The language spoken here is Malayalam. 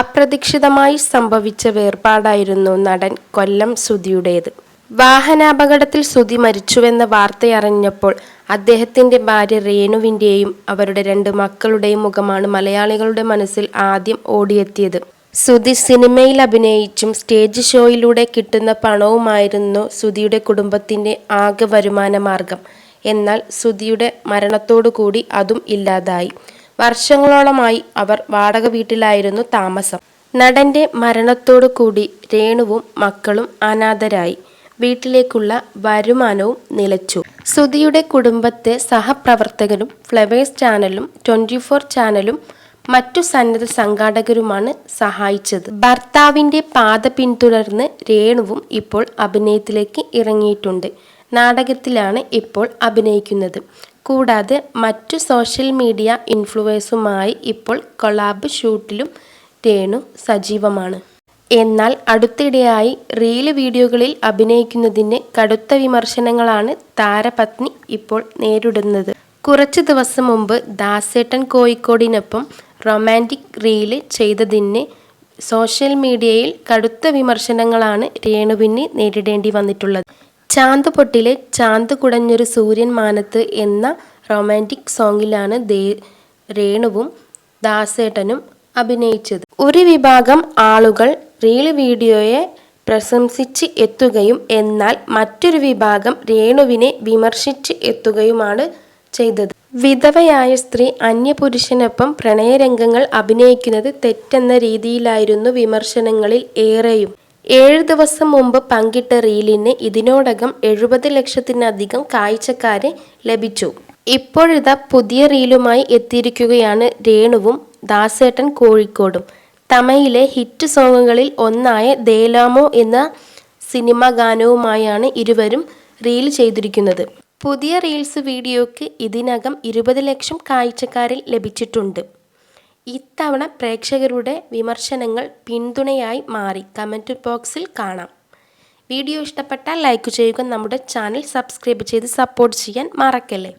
അപ്രതീക്ഷിതമായി സംഭവിച്ച വേർപാടായിരുന്നു നടൻ കൊല്ലം സുധിയുടേത്. വാഹനാപകടത്തിൽ സുധി മരിച്ചുവെന്ന വാർത്തയറിഞ്ഞപ്പോൾ അദ്ദേഹത്തിന്റെ ഭാര്യ രേണുവിന്റെയും അവരുടെ രണ്ട് മക്കളുടെയും മുഖമാണ് മലയാളികളുടെ മനസ്സിൽ ആദ്യം ഓടിയെത്തിയത്. സുധി സിനിമയിൽ അഭിനയിച്ചും സ്റ്റേജ് ഷോയിലൂടെ കിട്ടുന്ന പണവുമായിരുന്നു സുധിയുടെ കുടുംബത്തിന്റെ ആകെ വരുമാന മാർഗം എന്നാൽ സുധിയുടെ മരണത്തോടു കൂടി അതും ഇല്ലാതായി. വർഷങ്ങളോളമായി അവർ വാടക വീട്ടിലായിരുന്നു താമസം. നടന്റെ മരണത്തോടു കൂടി രേണുവും മക്കളും അനാഥരായി. വീട്ടിലേക്കുള്ള വരുമാനവും നിലച്ചു. സുധിയുടെ കുടുംബത്തെ സഹപ്രവർത്തകരും ഫ്ലവേഴ്സ് ചാനലും ട്വന്റി ഫോർ ചാനലും മറ്റു സന്നദ്ധ സംഘാടകരുമാണ് സഹായിച്ചത്. ഭർത്താവിന്റെ പാത പിന്തുടർന്ന് രേണുവും ഇപ്പോൾ അഭിനയത്തിലേക്ക് ഇറങ്ങിയിട്ടുണ്ട്. നാടകത്തിലാണ് ഇപ്പോൾ അഭിനയിക്കുന്നത്. കൂടാതെ മറ്റു സോഷ്യൽ മീഡിയ ഇൻഫ്ലുവേഴ്സുമായി ഇപ്പോൾ കൊളാബ് ഷൂട്ടിലും രേണു സജീവമാണ്. എന്നാൽ അടുത്തിടെയായി റീൽ വീഡിയോകളിൽ അഭിനയിക്കുന്നതിന് കടുത്ത വിമർശനങ്ങളാണ് താരപത്നി ഇപ്പോൾ നേരിടുന്നത്. കുറച്ച് ദിവസം മുമ്പ് ദാസേട്ടൻ കോഴിക്കോടിനൊപ്പം റൊമാന്റിക് റീൽ ചെയ്തതിന് സോഷ്യൽ മീഡിയയിൽ കടുത്ത വിമർശനങ്ങളാണ് രേണുവിന് നേരിടേണ്ടി വന്നിട്ടുള്ളത്. ചാന്ത് പൊട്ടിലെ ചാന്ത് കുടഞ്ഞൊരു സൂര്യൻ മാനത്ത് എന്ന റൊമാന്റിക് സോങ്ങിലാണ് ദേ രേണുവും ദാസേട്ടനും അഭിനയിച്ചത്. ഒരു വിഭാഗം ആളുകൾ റീൽ വീഡിയോയെ പ്രശംസിച്ച് എത്തുകയും എന്നാൽ മറ്റൊരു വിഭാഗം രേണുവിനെ വിമർശിച്ച് എത്തുകയുമാണ് ചെയ്തത്. വിധവയായ സ്ത്രീ അന്യപുരുഷനൊപ്പം പ്രണയരംഗങ്ങൾ അഭിനയിക്കുന്നത് തെറ്റെന്ന രീതിയിലായിരുന്നു വിമർശനങ്ങളിൽ ഏറെയും. ഏഴ് ദിവസം മുമ്പ് പങ്കിട്ട റീലിന് ഇതിനോടകം എഴുപത് ലക്ഷത്തിനധികം കാഴ്ചക്കാരെ ലഭിച്ചു. ഇപ്പോഴിതാ പുതിയ റീലുമായി എത്തിയിരിക്കുകയാണ് രേണുവും ദാസേട്ടൻ കോഴിക്കോടും. തമയിലെ ഹിറ്റ് സോങ്ങുകളിൽ ഒന്നായ ദേലാമോ എന്ന സിനിമ ഗാനവുമായാണ് ഇരുവരും റീൽ ചെയ്തിരിക്കുന്നത്. പുതിയ റീൽസ് വീഡിയോയ്ക്ക് ഇതിനകം ഇരുപത് ലക്ഷം കാഴ്ചക്കാരിൽ ലഭിച്ചിട്ടുണ്ട്. ഇത്തവണ പ്രേക്ഷകരുടെ വിമർശനങ്ങൾ പിന്തുണയായി മാറി. കമന്റ് ബോക്സിൽ കാണാം. വീഡിയോ ഇഷ്ടപ്പെട്ടാൽ ലൈക്ക് ചെയ്യുക. നമ്മുടെ ചാനൽ സബ്സ്ക്രൈബ് ചെയ്ത് സപ്പോർട്ട് ചെയ്യാൻ മറക്കല്ലേ?